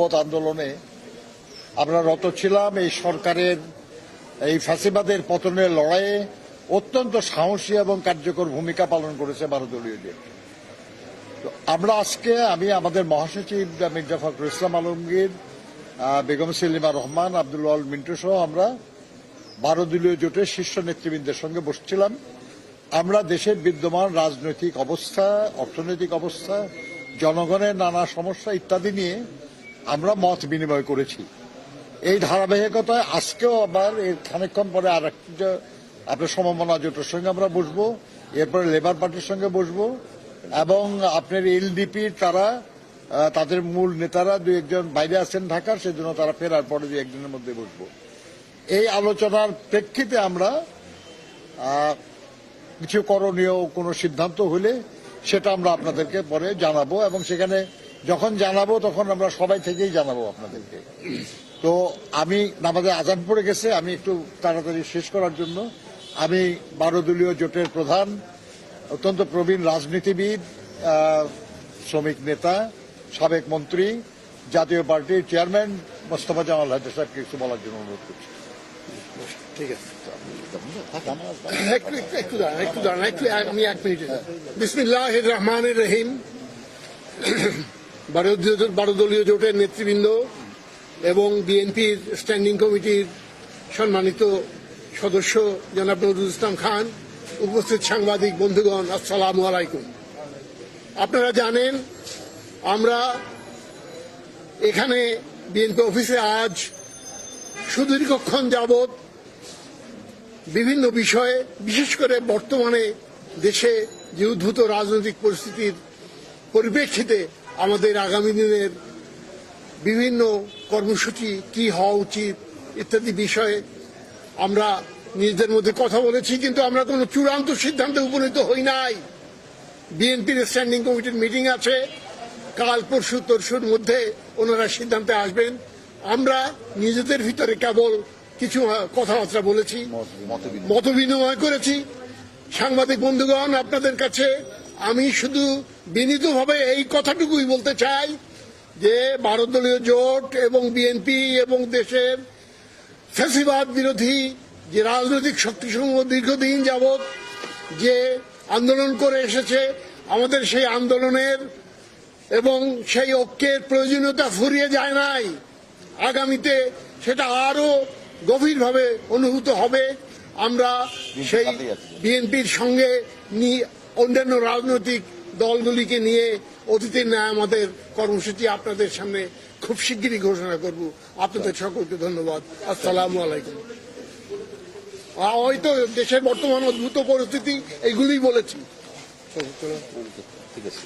পথ আন্দোলনে আমরা রত ছিলাম এই সরকারের, এই ফ্যাসিবাদের পতনের লড়াইয়ে অত্যন্ত সাহসী এবং কার্যকর ভূমিকা পালন করেছে ভারতীয় জোট। তো আমরা আজকে, আমি, আমাদের মহাসচিব মির্জা ফখরুল ইসলাম আলমগীর বেগম সেলিমা রহমান, আব্দুল মিন্টু সহ আমরা দলীয় জোটের শীর্ষ নেতৃবৃন্দের সঙ্গে বসছিলাম। আমরা দেশের বিদ্যমান রাজনৈতিক অবস্থা, অর্থনৈতিক অবস্থা, জনগণের নানা সমস্যা ইত্যাদি নিয়ে আমরা মত বিনিময় করেছি। এই ধারাবাহিকতায় আজকেও আবার এর খানিকক্ষণ পরে আর একটা আপনার সমমনা জোটের সঙ্গে আমরা বসবো, এরপরে লেবার পার্টির সঙ্গে বসবো এবং আপনার এলডিপির তারা তাদের মূল নেতারা দু একজন বাইরে আছেন ঢাকার, সেজন্য তারা ফেরার পরে দু একদিনের মধ্যে বসবো। এই আলোচনার প্রেক্ষিতে আমরা কিছু করণীয় কোনো সিদ্ধান্ত হলে সেটা আমরা আপনাদেরকে পরে জানাব এবং সেখানে যখন জানাব তখন আমরা সবাই থেকেই জানাব আপনাদেরকে। তো আমি নামাজে আজান পড়ে গেছে আমি একটু তাড়াতাড়ি শেষ করার জন্য। আমি বারো দলীয় জোটের প্রধান অত্যন্ত প্রবীণ রাজনীতিবিদ শ্রমিক নেতা সাবেক মন্ত্রী জাতীয় পার্টির চেয়ারম্যান মোস্তফা জামাল হায়দার সাহেবকে কিছু বলার জন্য অনুরোধ করছি। ঠিক আছে। একটু একটু একটু দাঁড়ান একটু দাঁড়ান একটু আমি এক মিনিটে বিসমিল্লাহ রহমান রহিম। বারো দলীয় জোটের নেতৃবৃন্দ এবং বিএনপির স্ট্যান্ডিং কমিটির সম্মানিত সদস্য জনাব নজরুল ইসলাম খান, উপস্থিত সাংবাদিক বন্ধুগণ, আসসালামু আলাইকুম। আপনারা জানেন, আমরা এখানে বিএনপি অফিসে আজ সুদীর্ঘক্ষণ যাবৎ বিভিন্ন বিষয়ে, বিশেষ করে বর্তমানে দেশে যে উদ্ভূত রাজনৈতিক পরিস্থিতির পরিপ্রেক্ষিতে আমাদের আগামী দিনের বিভিন্ন কর্মসূচি কি হওয়া উচিত ইত্যাদি বিষয়ে আমরা নিজেদের মধ্যে কথা বলেছি কিন্তু আমরা কোনো চূড়ান্ত সিদ্ধান্তে উপনীত হই নাই। বিএনপির স্ট্যান্ডিং কমিটির মিটিং আছে। কাল পরশু তরশুর মধ্যে ওনারা সিদ্ধান্তে আসবেন। আমরা নিজেদের ভিতরে কেবল কিছু কথাবার্তা বলেছি মত বিনিময় করেছি। সাংবাদিক বন্ধুগণ আপনাদের কাছে আমি শুধু বিনীতভাবে এই কথাটুকুই বলতে চাই যে ভারত দলীয় জোট এবং বিএনপি এবং দেশের ফ্যাসিবাদ বিরোধী যে রাজনৈতিক শক্তিসমূহ দীর্ঘদিন যাবৎ যে আন্দোলন করে এসেছে আমাদের সেই আন্দোলনের এবং সেই ঐক্যের প্রয়োজনীয়তা ফুরিয়ে যায় নাই। আগামীতে সেটা আরও গভীরভাবে অনুভূত হবে। আমরা সেই বিএনপির সঙ্গে নি- অন্যান্য রাজনৈতিক দলগুলিকে নিয়ে অতীতের ন্যায় আমাদের কর্মসূচি আপনাদের সামনে খুব শিগগিরই ঘোষণা করব। আপনাদের সকলকে ধন্যবাদ। আসসালাম আলাইকুম। হয়তো দেশের বর্তমান অদ্ভুত পরিস্থিতি এগুলি বলেছি। ঠিক আছে।